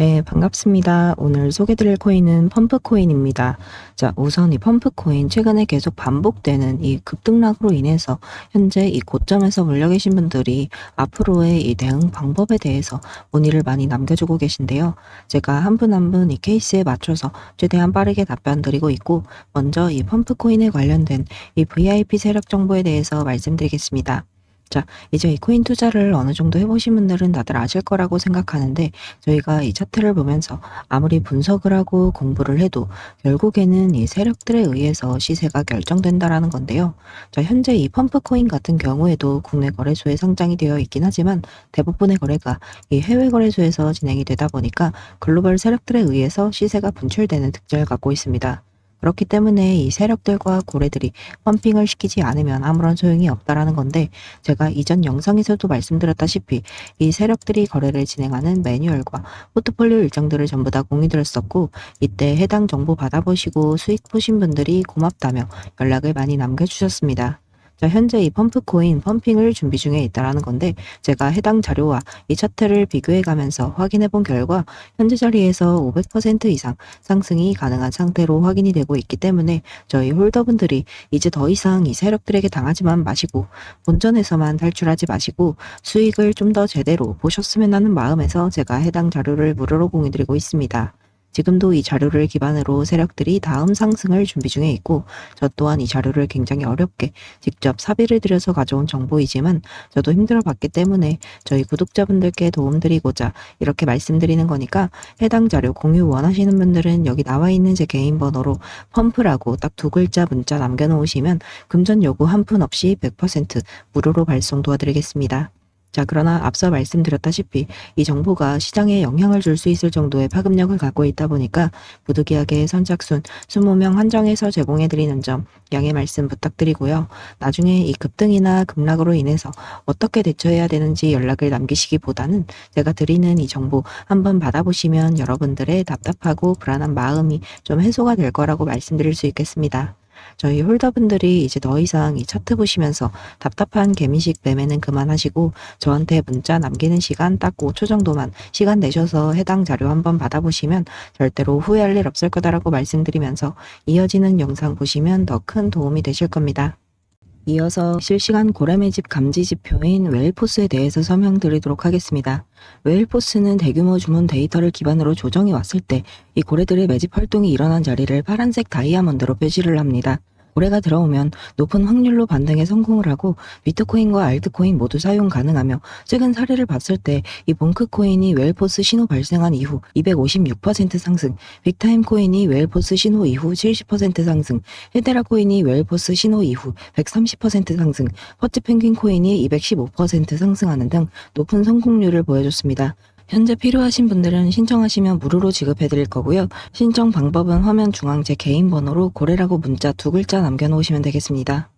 네, 반갑습니다. 오늘 소개드릴 코인은 펌프코인입니다. 자, 우선 이 펌프코인 최근에 계속 반복되는 이 급등락으로 인해서 현재 이 고점에서 물려 계신 분들이 앞으로의 이 대응 방법에 대해서 문의를 많이 남겨주고 계신데요. 제가 한 분 한 분 이 케이스에 맞춰서 최대한 빠르게 답변 드리고 있고 먼저 이 펌프코인에 관련된 이 VIP 세력 정보에 대해서 말씀드리겠습니다. 자, 이제 이 코인 투자를 어느 정도 해보신 분들은 다들 아실 거라고 생각하는데 저희가 이 차트를 보면서 아무리 분석을 하고 공부를 해도 결국에는 이 세력들에 의해서 시세가 결정된다라는 건데요. 자, 현재 이 펌프 코인 같은 경우에도 국내 거래소에 상장이 되어 있긴 하지만 대부분의 거래가 이 해외 거래소에서 진행이 되다 보니까 글로벌 세력들에 의해서 시세가 분출되는 특징을 갖고 있습니다. 그렇기 때문에 이 세력들과 고래들이 펌핑을 시키지 않으면 아무런 소용이 없다라는 건데 제가 이전 영상에서도 말씀드렸다시피 이 세력들이 거래를 진행하는 매뉴얼과 포트폴리오 일정들을 전부 다 공유드렸었고 이때 해당 정보 받아보시고 수익 보신 분들이 고맙다며 연락을 많이 남겨주셨습니다. 자, 현재 이 펌프코인 펌핑을 준비 중에 있다라는 건데 제가 해당 자료와 이 차트를 비교해 가면서 확인해 본 결과 현재 자리에서 500% 이상 상승이 가능한 상태로 확인이 되고 있기 때문에 저희 홀더분들이 이제 더 이상 이 세력들에게 당하지만 마시고 본전에서만 탈출하지 마시고 수익을 좀 더 제대로 보셨으면 하는 마음에서 제가 해당 자료를 무료로 공유드리고 있습니다. 지금도 이 자료를 기반으로 세력들이 다음 상승을 준비 중에 있고 저 또한 이 자료를 굉장히 어렵게 직접 사비를 들여서 가져온 정보이지만 저도 힘들어 봤기 때문에 저희 구독자분들께 도움드리고자 이렇게 말씀드리는 거니까 해당 자료 공유 원하시는 분들은 여기 나와 있는 제 개인 번호로 펌프라고 딱 두 글자 문자 남겨놓으시면 금전 요구 한 푼 없이 100% 무료로 발송 도와드리겠습니다. 자, 그러나 앞서 말씀드렸다시피 이 정보가 시장에 영향을 줄 수 있을 정도의 파급력을 갖고 있다 보니까 부득이하게 선착순 20명 한정해서 제공해드리는 점 양해 말씀 부탁드리고요. 나중에 이 급등이나 급락으로 인해서 어떻게 대처해야 되는지 연락을 남기시기보다는 제가 드리는 이 정보 한번 받아보시면 여러분들의 답답하고 불안한 마음이 좀 해소가 될 거라고 말씀드릴 수 있겠습니다. 저희 홀더분들이 이제 더 이상 이 차트 보시면서 답답한 개미식 매매는 그만하시고 저한테 문자 남기는 시간 딱 5초 정도만 시간 내셔서 해당 자료 한번 받아보시면 절대로 후회할 일 없을 거다라고 말씀드리면서 이어지는 영상 보시면 더 큰 도움이 되실 겁니다. 이어서 실시간 고래 매집 감지 지표인 웨일포스에 대해서 설명드리도록 하겠습니다. 웨일포스는 대규모 주문 데이터를 기반으로 조정이 왔을 때 이 고래들의 매집 활동이 일어난 자리를 파란색 다이아몬드로 표시를 합니다. 고래가 들어오면 높은 확률로 반등에 성공을 하고 비트코인과 알트코인 모두 사용 가능하며 최근 사례를 봤을 때이 봉크코인이 웰포스 신호 발생한 이후 256% 상승, 빅타임 코인이 웰포스 신호 이후 70% 상승, 헤데라 코인이 웰포스 신호 이후 130% 상승, 퍼츠 펭귄 코인이 215% 상승하는 등 높은 성공률을 보여줬습니다. 현재 필요하신 분들은 신청하시면 무료로 지급해 드릴 거고요. 신청 방법은 화면 중앙 제 개인 번호로 고래라고 문자 두 글자 남겨놓으시면 되겠습니다.